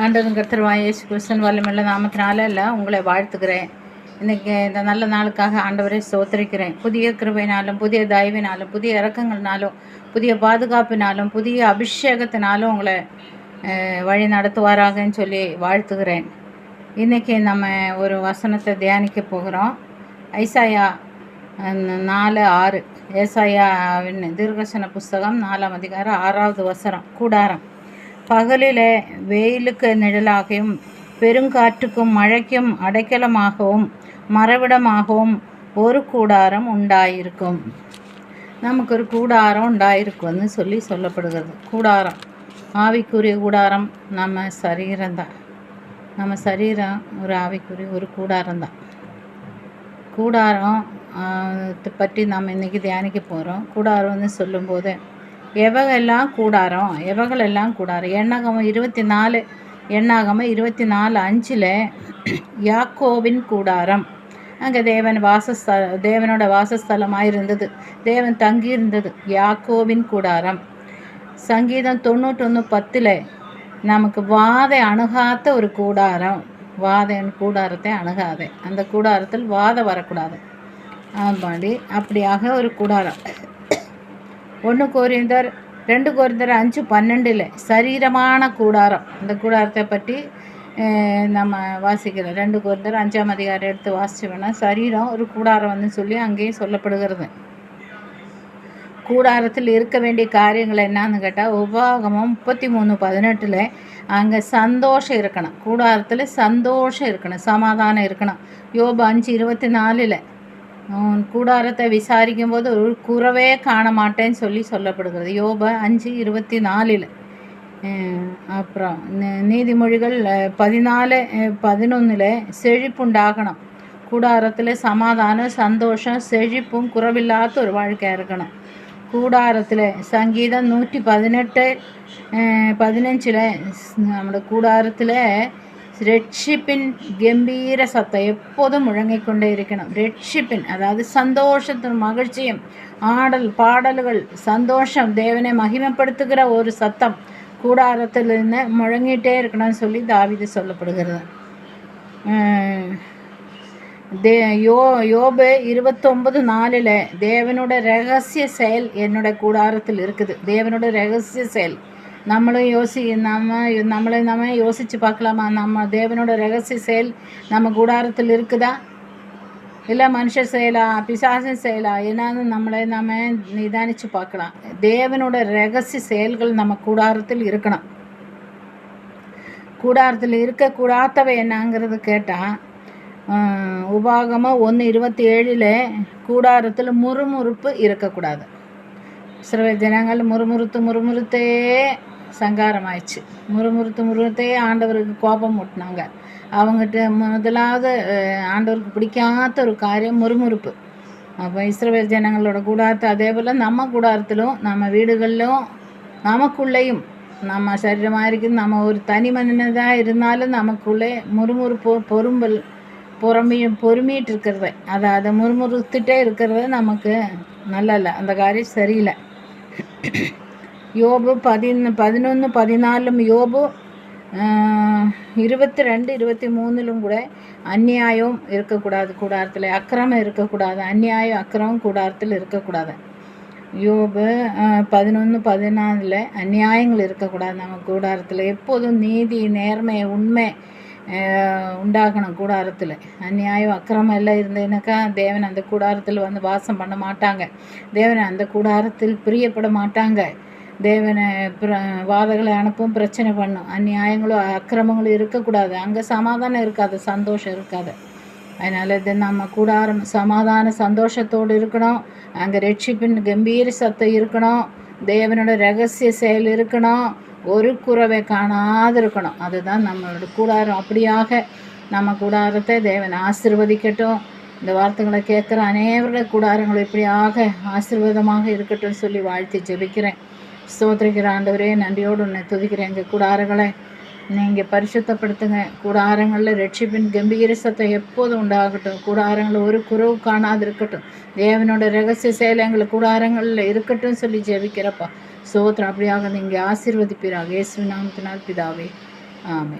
ஆண்டவன் கர்த்தருவாய் இயேசு கிறிஸ்தன் வல்லமில்ல நாமத்தினால இல்லை உங்களை வாழ்த்துக்கிறேன் இன்றைக்கி இந்த நல்ல நாளுக்காக ஆண்டவரை சோத்தரிக்கிறேன் புதிய கிருபைனாலும் புதிய தயவினாலும் புதிய இறக்கங்கள்னாலும் புதிய பாதுகாப்பினாலும் புதிய அபிஷேகத்தினாலும் உங்களை வழி நடத்துவாராகன்னு சொல்லி வாழ்த்துகிறேன். இன்றைக்கி நம்ம ஒரு வசனத்தை தியானிக்க போகிறோம். ஐசாயா நாலு ஆறு. ஏசாயாவின் தீர்க்கசன புஸ்தகம் நாலாம் அதிகாரம் ஆறாவது வசனம். கூடாரம். பகலிலே வெயிலுக்கு நிழலாகவும் பெருங்காற்றுக்கும் மழைக்கும் அடைக்கலமாகவும் மரவிடமாகவும் ஒரு கூடாரம் உண்டாயிருக்கும். நமக்கு ஒரு கூடாரம் உண்டாயிருக்கும்னு சொல்லி சொல்லப்படுகிறது. கூடாரம். ஆவிக்குரிய கூடாரம் நம்ம சரீரம்தான் நம்ம சரீரம் ஒரு ஆவிக்குரிய ஒரு கூடாரம் தான். கூடாரம் பற்றி நாம் இன்றைக்கி தியானிக்க போகிறோம் கூடாரம்னு சொல்லும்போது எவகெல்லாம் கூடாரம் எவகளெல்லாம் கூடாரம் எண்ணாகமம் இருபத்தி நாலு எண்ணாகமம் இருபத்தி நாலு அஞ்சில் யாக்கோவின் கூடாரம். அங்கே தேவன் வாசஸ்த தேவனோட வாசஸ்தலமாக இருந்தது. தேவன் தங்கியிருந்தது. யாக்கோவின் கூடாரம். சங்கீதம் தொண்ணூற்றொன்று பத்தில் நமக்கு வாதை அணுகாத ஒரு கூடாரம். வாதையின் கூடாரத்தை அணுகாதே. அந்த கூடாரத்தில் வாதை வரக்கூடாது. ஆமாடி அப்படியாக ஒரு கூடாரம். ஒன்று கோரிந்தர் ரெண்டு கோரிந்தர் அஞ்சு பன்னெண்டில் சரீரமான கூடாரம். இந்த கூடாரத்தை பற்றி நம்ம வாசிக்கிறோம். ரெண்டு கோரிந்தர் அஞ்சாம் அதிகாரம் எடுத்து வாசிச்சு வேணால் சரீரம் ஒரு கூடாரம் வந்து சொல்லி அங்கேயும் சொல்லப்படுகிறது. கூடாரத்தில் இருக்க வேண்டிய காரியங்கள் என்னன்னு கேட்டால் உபாகமம் முப்பத்தி மூணு பதினெட்டில் அங்கே சந்தோஷம் இருக்கணும். கூடாரத்தில் சந்தோஷம் இருக்கணும் சமாதானம் இருக்கணும். யோபு அஞ்சு இருபத்தி நாலில் கூடாரத்தை விசாரிக்கும் போது ஒரு குறவே காண மாட்டேன்னு சொல்லி சொல்லப்படுகிறது யோப அஞ்சு இருபத்தி நாலில் அப்புறம் நி- நீதிமொழிகள் அஹ், பதினாலு பதினொன்றில் செழிப்புண்டாகணும் கூடாரத்தில் சமாதானம் சந்தோஷம் செழிப்பும் குறவில்லாத ஒரு வாழ்க்கையாக இருக்கணும் கூடாரத்தில் சங்கீதம் நூற்றி பதினெட்டு பதினஞ்சில் നമ്മുടെ கூடாரத்தில் ரெட்ஷிப்பின் கம்பீர சத்தம் எப்போதும் முழங்கிக்கொண்டே இருக்கணும் ரெட்ஷிப்பின் அதாவது சந்தோஷத்தின் மகிழ்ச்சியும் ஆடல் பாடல்கள் சந்தோஷம் தேவனை மகிமைப்படுத்துகிற ஒரு சத்தம் கூடாரத்திலிருந்து முழங்கிட்டே இருக்கணும்னு சொல்லி தாவிது சொல்லப்படுகிறது தே யோ யோபு இருபத்தொம்பது நாலில் தேவனோட ரகசிய செயல் என்னோட கூடாரத்தில் இருக்குது தேவனோட ரகசிய செயல் நம்மளும் யோசி நம்ம நம்மளை நம்ம யோசித்து பார்க்கலாமா? நம்ம தேவனோட ரகசிய செயல் நம்ம கூடாரத்தில் இருக்குதா? இல்லை மனுஷ செயலா? பிசாசன் செயலா? என்னன்னு நம்மளை நம்ம நிதானித்து பார்க்கலாம். தேவனோட ரகசிய செயல்கள் நம்ம கூடாரத்தில் இருக்கணும். கூடாரத்தில் இருக்கக்கூடாதவை என்னங்கிறது கேட்டால் உபாகமாக ஒன்று இருபத்தி ஏழில் கூடாரத்தில் முறுமுறுப்பு இருக்கக்கூடாது. சில ஜனங்கள் முறுமுறுத்து முறுமுறுத்தே சங்காரமாயிடுச்சு. முறுமுறுத்து முறுத்தையே ஆண்டவருக்கு கோபம் மூட்டினாங்க. அவங்ககிட்ட முதலாவது ஆண்டவருக்கு பிடிக்காத ஒரு காரியம் முறுமுறுப்பு. அப்போ இஸ்ரவேல் ஜனங்களோட கூடாரத்தை அதே போல் நம்ம கூடாரத்திலும் நம்ம வீடுகளிலும் நமக்குள்ளேயும் நம்ம சரீரமாக இருக்குது நம்ம ஒரு தனி மனிதனாக இருந்தாலும் நமக்குள்ளே முறுமுறுப்பு பொறும்பல் பொறுமையும் பொறுமிட்டு இருக்கிறது. அதை அதை முறுமுறுத்துட்டே இருக்கிறது நமக்கு நல்லா இல்லை அந்த காரியம் சரியில்லை. யோபு பதின பதினொன்று பதினாலும் யோபு இருபத்தி ரெண்டு இருபத்தி மூணிலும் கூட அந்நியாயம் இருக்கக்கூடாது கூடாரத்தில் அக்கிரமம் இருக்கக்கூடாது அந்நியாயம் அக்கிரமம் கூடாரத்தில் இருக்கக்கூடாது யோபு பதினொன்று பதினாலில் அநியாயங்கள் இருக்கக்கூடாது நம்ம கூடாரத்தில் எப்போதும் நீதி நேர்மை உண்மை உண்டாகணும் கூடாரத்தில் அநியாயம் அக்கிரமம் எல்லாம் இருந்ததுனாக்கா தேவன் அந்த கூடாரத்தில் வந்து வாசம் பண்ண மாட்டாங்க தேவன் அந்த கூடாரத்தில் பிரியப்பட மாட்டாங்க தேவனை பிர வாதங்களை அனுப்பும் பிரச்சனை பண்ணும். அந்நியாயங்களும் அக்கிரமங்களும் இருக்கக்கூடாது. அங்கே சமாதானம் இருக்காது சந்தோஷம் இருக்காது. அதனால் இது நம்ம கூடாரம் சமாதான சந்தோஷத்தோடு இருக்கணும். அங்கே ரட்சிப்பின் கம்பீர சத்தம் இருக்கணும். தேவனோட ரகசிய செயல் இருக்கணும். ஒரு குறவை காணாது இருக்கணும். அதுதான் நம்மளோட கூடாரம். அப்படியாக நம்ம கூடாரத்தை தேவன் ஆசிர்வதிக்கட்டும். இந்த வார்த்தைகளை கேட்குற அனைவருடைய கூடாரங்களும் இப்படியாக ஆசிர்வாதமாக இருக்கட்டும் சொல்லி வாழ்த்தி ஜெபிக்கிறேன். ஸ்தோத்திரிக்கிற ஆண்டவரே நன்றியோடு உன்னை துதிக்கிறேன். எங்கள் கூடாரங்களை நீங்கள் பரிசுத்தப்படுத்துங்க. கூடாரங்களில் ரட்சிப்பின் கம்பீர சத்தம் எப்போதும் உண்டாகட்டும். கூடாரங்களில் ஒரு குறவு காணாது இருக்கட்டும் தேவனோட ரகசிய செயல் எங்கள் கூடாரங்களில் இருக்கட்டும் சொல்லி ஜெபிக்கிறப்பா. சோத்திரம் அப்படியாக நீங்கள் ஆசீர்வதிப்பீராக. இயேசு நாமத்தினால் பிதாவே. ஆமே